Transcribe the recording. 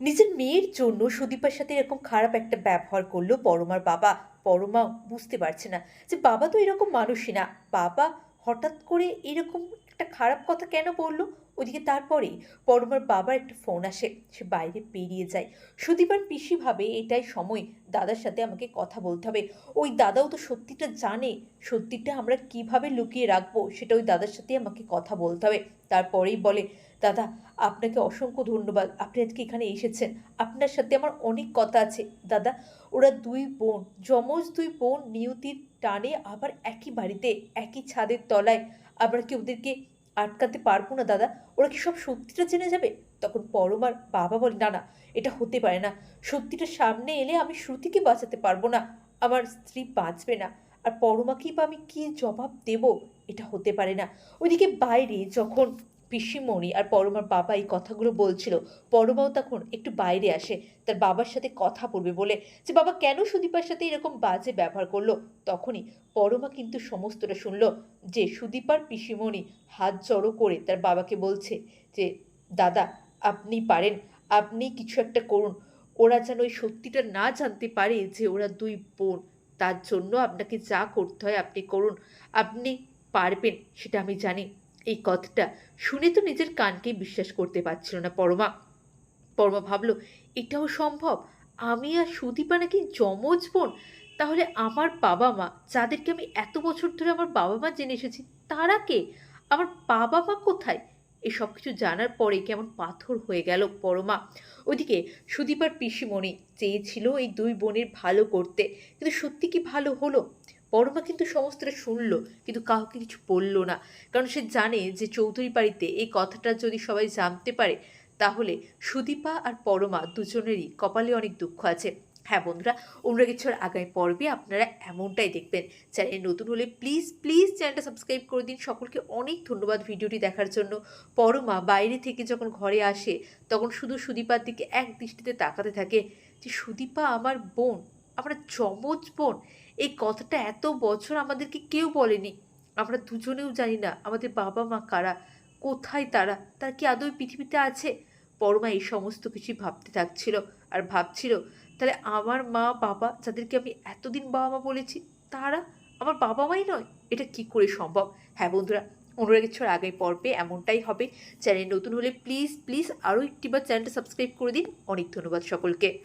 নিজের মেয়ের জন্য সুদীপার সাথে এরকম খারাপ একটা ব্যবহার করল পরমার বাবা, পরমা বুঝতে পারছে না যে বাবা তো এরকম মানুষই না। বাবা হঠাৎ করে এরকম একটা খারাপ কথা কেন বলল? ওদিকে তারপরেই পরমার বাবার একটা ফোন আসে, সে বাইরে পেরিয়ে যায়। সুদীপার পিসি ভাবে এটাই সময়, দাদার সাথে আমাকে কথা বলতে হবে। ওই দাদাও তো সত্যিটা জানে, সত্যিটা আমরা কীভাবে লুকিয়ে রাখব সেটা ওই দাদার সাথে আমাকে কথা বলতে হবে। তারপরেই বলে, দাদা, আপনাকে অসংখ্য ধন্যবাদ। আপনি আজকে এখানে এসেছেন। আপনার সাথে আমার অনেক কথা আছে। দাদা, ওরা দুই বোন। যমজ দুই বোন নিয়তির টানে আবার একই বাড়িতে, একই ছাদের তলায়। আবার কি ওদেরকে আটকাতে পারব না, দাদা? ওরা কি সব সত্যিটা জেনে যাবে? তখন পরমার বাবা বলে, না না, এটা হতে পারে না। সত্যিটা সামনে এলে আমি শ্রুতিকে বাঁচাতে পারব না। আমার স্ত্রী বাঁচবে না। আর পরমাকেই বা আমি কী জবাব দেব? এটা হতে পারে না। ওইদিকে বাইরে যখন পিসিমণি আর পরমার বাবা এই কথাগুলো বলছিল, পরমাও তখন একটু বাইরে আসে, তার বাবার সাথে কথা বলবে বলে যে, বাবা, কেন সুদীপার সাথে এরকম বাজে ব্যবহার করল? তখনই পরমা কিন্তু সমস্তটা শুনলো যে, সুদীপার পিসিমণি হাত জড়ো করে তার বাবাকে বলছে যে, দাদা, আপনি পারেন, আপনি কিছু একটা করুন। ওরা যেন ওই সত্যিটা না জানতে পারে যে, ওরা দুই বোন, তার জন্য আপনাকে যা করতে হয় আপনি করুন। আপনি পারবেন, সেটা আমি জানি। এই কথাটা শুনে তো নিজের কানকে বিশ্বাস করতে পারছিল না পরমা। পরমা ভাবলো, এটাও সম্ভব? আমি আর সুদীপা নাকি যমজ বোন? তাহলে আমার বাবা মা যাদেরকে আমি এত বছর ধরে আমার বাবা মা জেনে এসেছি, তারা কে? আমার বাবা মা কোথায়? এসব কিছু জানার পরে কেমন পাথর হয়ে গেল পরমা। ওদিকে সুদীপার পিসিমণি চেয়েছিল এই দুই বোনের ভালো করতে, কিন্তু সত্যি কি ভালো হলো? পরমা কিন্তু সমস্তটা শুনলো, কিন্তু কাউকে কিছু বলল না, কারণ সে জানে যে চৌধুরী বাড়িতে এই কথাটা যদি সবাই জানতে পারে, তাহলে সুদীপা আর পরমা দুজনেরই কপালে অনেক দুঃখ আছে। হ্যাঁ বন্ধুরা, অনুরাগেশ্বর আগামী পর্বে আপনারা এমনটাই দেখবেন। চ্যানেল নতুন হলে প্লিজ প্লিজ চ্যানেলটা সাবস্ক্রাইব করে দিন। সকলকে অনেক ধন্যবাদ ভিডিওটি দেখার জন্য। পরমা বাইরে থেকে যখন ঘরে আসে, তখন শুধু সুদীপার দিকে এক দৃষ্টিতে তাকাতে থাকে যে, সুদীপা আমার বোন, আমরা যমজ বোন। এই কথাটা এত বছর আমাদেরকে কেউ বলেনি। আমরা দুজনেও জানি না, আমাদের বাবা মা কারা, কোথায় তারা, তার কি আদৌ পৃথিবীতে আছে? পরমা এই সমস্ত কিছুই ভাবতে থাকছিল। আর ভাবছিল তাহলে আমার মা, বাবা যাদেরকে আমি এতদিন বাবা মা বলেছি, তারা আমার বাবা মাই নয়। এটা কি করে সম্ভব? হ্যাঁ বন্ধুরা অনুরাগের ছোড় আগামী পর্বে এমনটাই হবে। চ্যানেল নতুন হলে প্লিজ প্লিজ আরও একটিবার চ্যানেলটা সাবস্ক্রাইব করে দিন। অনেক ধন্যবাদ সকলকে।